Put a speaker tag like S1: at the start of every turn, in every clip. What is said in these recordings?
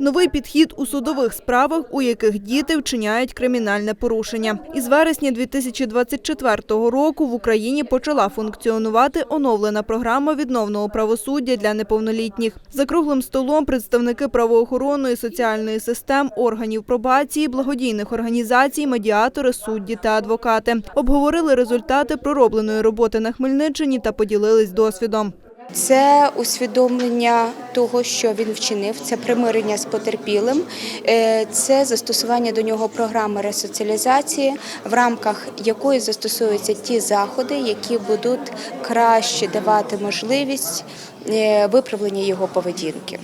S1: Новий підхід у судових справах, у яких діти вчиняють кримінальне порушення. Із вересня 2024 року в Україні почала функціонувати оновлена програма відновного правосуддя для неповнолітніх. За круглим столом представники правоохоронної соціальної систем, органів пробації, благодійних організацій, медіатори, судді та адвокати обговорили результати проробленої роботи на Хмельниччині та поділились досвідом.
S2: Це усвідомлення того, що він вчинив, це примирення з потерпілим, е, це застосування до нього програми ресоціалізації, в рамках якої застосуються ті заходи, які будуть краще давати можливість е, виправлення його поведінки.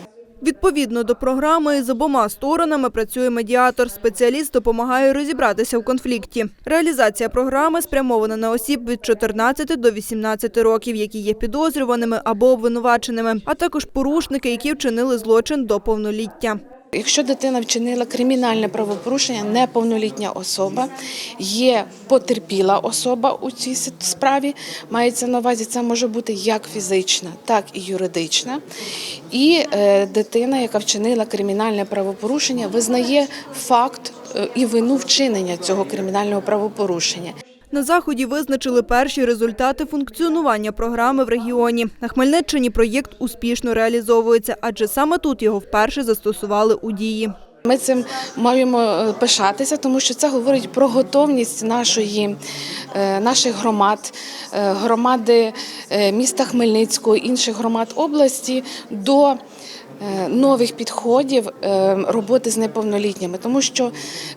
S1: Відповідно до програми з обома сторонами працює медіатор. Спеціаліст допомагає розібратися в конфлікті. Реалізація програми спрямована на осіб від 14 до 18 років, які є підозрюваними або обвинуваченими, а також порушники, які вчинили злочин до повноліття.
S3: Якщо дитина вчинила кримінальне правопорушення, неповнолітня особа, є потерпіла особа у цій справі, мається на увазі, це може бути як фізична, так і юридична. І е, дитина, яка вчинила кримінальне правопорушення, визнає факт е, і вину вчинення цього кримінального правопорушення.
S1: На заході визначили перші результати функціонування програми в регіоні. На Хмельниччині проєкт успішно реалізовується, адже саме тут його вперше застосували у дії.
S3: Ми цим маємо е, пишатися, тому що це говорить про готовність нашої, е, наших громад, е, громади міста Хмельницького, інших громад області до нових підходів е, роботи з неповнолітніми, тому що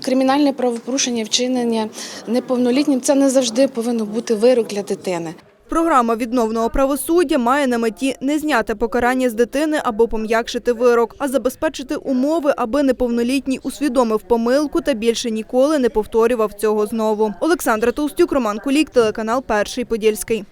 S3: кримінальне правопорушення, вчинення неповнолітнім це не завжди повинно бути вирок для дитини.
S1: Програма відновного правосуддя має на меті не зняти покарання з дитини або пом'якшити вирок, а забезпечити умови, аби неповнолітній усвідомив помилку та більше ніколи не повторював цього знову. Олександра Толстюк, Роман Кулік, телеканал Перший Подільський.